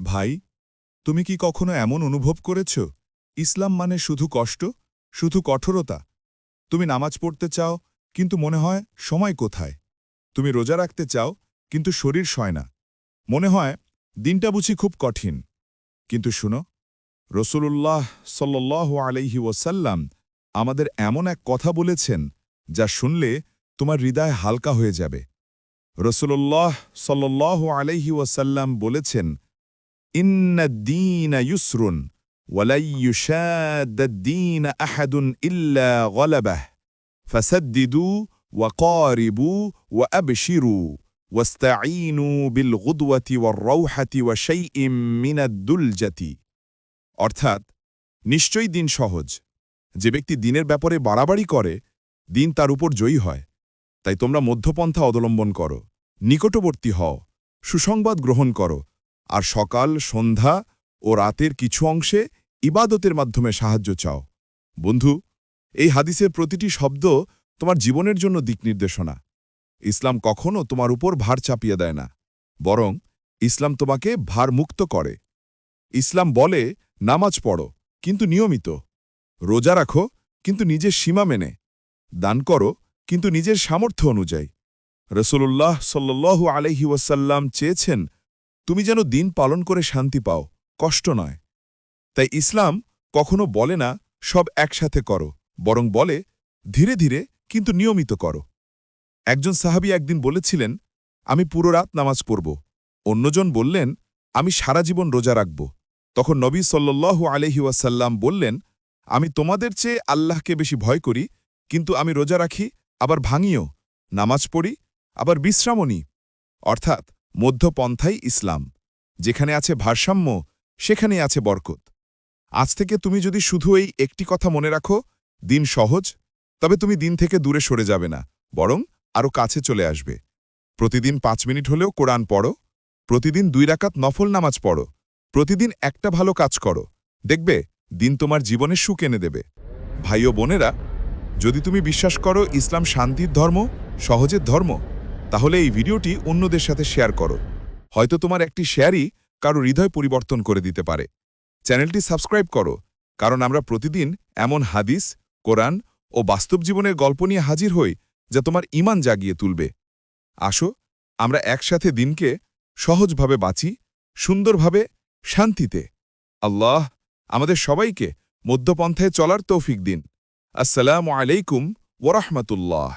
ভাই, তুমি কি কখনো এমন অনুভব করেছ? ইসলাম মানে শুধু কষ্ট, শুধু কঠোরতা। তুমি নামাজ পড়তে চাও, কিন্তু মনে হয় সময় কোথায়। তুমি রোজা রাখতে চাও, কিন্তু শরীর সয় না। মনে হয় দিনটা বুঝি খুব কঠিন। কিন্তু শুনো, রসুলুল্লাহ সাল্লাহ আলাইহি ওসাল্লাম আমাদের এমন এক কথা বলেছেন, যা শুনলে তোমার হৃদয় হালকা হয়ে যাবে। রসুল্লাহ সাল্লাহ আলাইহি ওয়াসাল্লাম বলেছেন ইন্নাদ্দিন ইউসরুন ওয়ালাইয়ুশাদ্দিন আহাদুন ইল্লা গলাবাহ ফাসাদ্দিদু ওয়াকারিবু ওয়াবশিরু واستعينوا بالغدوة والروحة وشيء من الدلجة অর্থাৎ নিশ্চয়ই দিন সহজ যে ব্যক্তি দিনের ব্যাপারে বাড়াবাড়ি করে দিন তার উপর জয়ী হয় তাই তোমরা মধ্যপন্থা অবলম্বন করো নিকটবর্তী হও সুসংবাদ গ্রহণ করো আর সকাল, সন্ধ্যা ও রাতের কিছু অংশে ইবাদতের মাধ্যমে সাহায্য চাও। বন্ধু, এই হাদিসের প্রতিটি শব্দ তোমার জীবনের জন্য দিক নির্দেশনা। ইসলাম কখনও তোমার উপর ভার চাপিয়ে দেয় না, বরং ইসলাম তোমাকে ভার মুক্ত করে। ইসলাম বলে, নামাজ পড়ো, কিন্তু নিয়মিত। রোজা রাখো, কিন্তু নিজের সীমা মেনে। দান করো, কিন্তু নিজের সামর্থ্য অনুযায়ী। রসুল্লাহ সাল্লু আলহি ওয়াসাল্লাম চেয়েছেন তুমি যেন দিন পালন করে শান্তি পাও, কষ্ট নয়। তাই ইসলাম কখনো বলে না, সব একসাথে করো, বরং বলে, ধীরে ধীরে কিন্তু নিয়মিত করো। একজন সাহাবি একদিন বলেছিলেন, আমি পুরো রাত নামাজ পড়ব। অন্যজন বললেন, আমি সারা জীবন রোজা রাখব। তখন নবী সাল্লু আলহি ওয়াসাল্লাম বললেন, আমি তোমাদের চেয়ে আল্লাহকে বেশি ভয় করি, কিন্তু আমি রোজা রাখি, আবার ভাঙিও, নামাজ পড়ি, আবার বিশ্রামও নিই। অর্থাৎ মধ্যপন্থাই ইসলাম। যেখানে আছে ভারসাম্য সেখানে আছে বরকত। আজ থেকে তুমি যদি শুধু এই একটি কথা মনে রাখো, দিন সহজ, তবে তুমি দিন থেকে দূরে সরে যাবে না, বরং আরও কাছে চলে আসবে। প্রতিদিন পাঁচ মিনিট হলেও কোরআন পড়ো, প্রতিদিন দুই রাকাত নফল নামাজ পড়ো, প্রতিদিন একটা ভালো কাজ করো। দেখবে, দিন তোমার জীবনে সুখ এনে দেবে। ভাই ও বোনেরা, যদি তুমি বিশ্বাস করো ইসলাম শান্তির ধর্ম, সহজের ধর্ম তাহলে এই ভিডিওটি অন্যদের সাথে শেয়ার করো। হয়তো তোমার একটি শেয়ারই কারও হৃদয় পরিবর্তন করে দিতে পারে। চ্যানেলটি সাবস্ক্রাইব করো, কারণ আমরা প্রতিদিন এমন হাদিস, কোরআন ও বাস্তব জীবনের গল্প নিয়ে হাজির হই যা তোমার ইমান জাগিয়ে তুলবে। আসো, আমরা একসাথে দিনকে সহজভাবে বাঁচি, সুন্দরভাবে, শান্তিতে। আল্লাহ আমাদের সবাইকে মধ্যপন্থায় চলার তৌফিক দিন। আসসালামু আলাইকুম ওরহমতুল্লাহ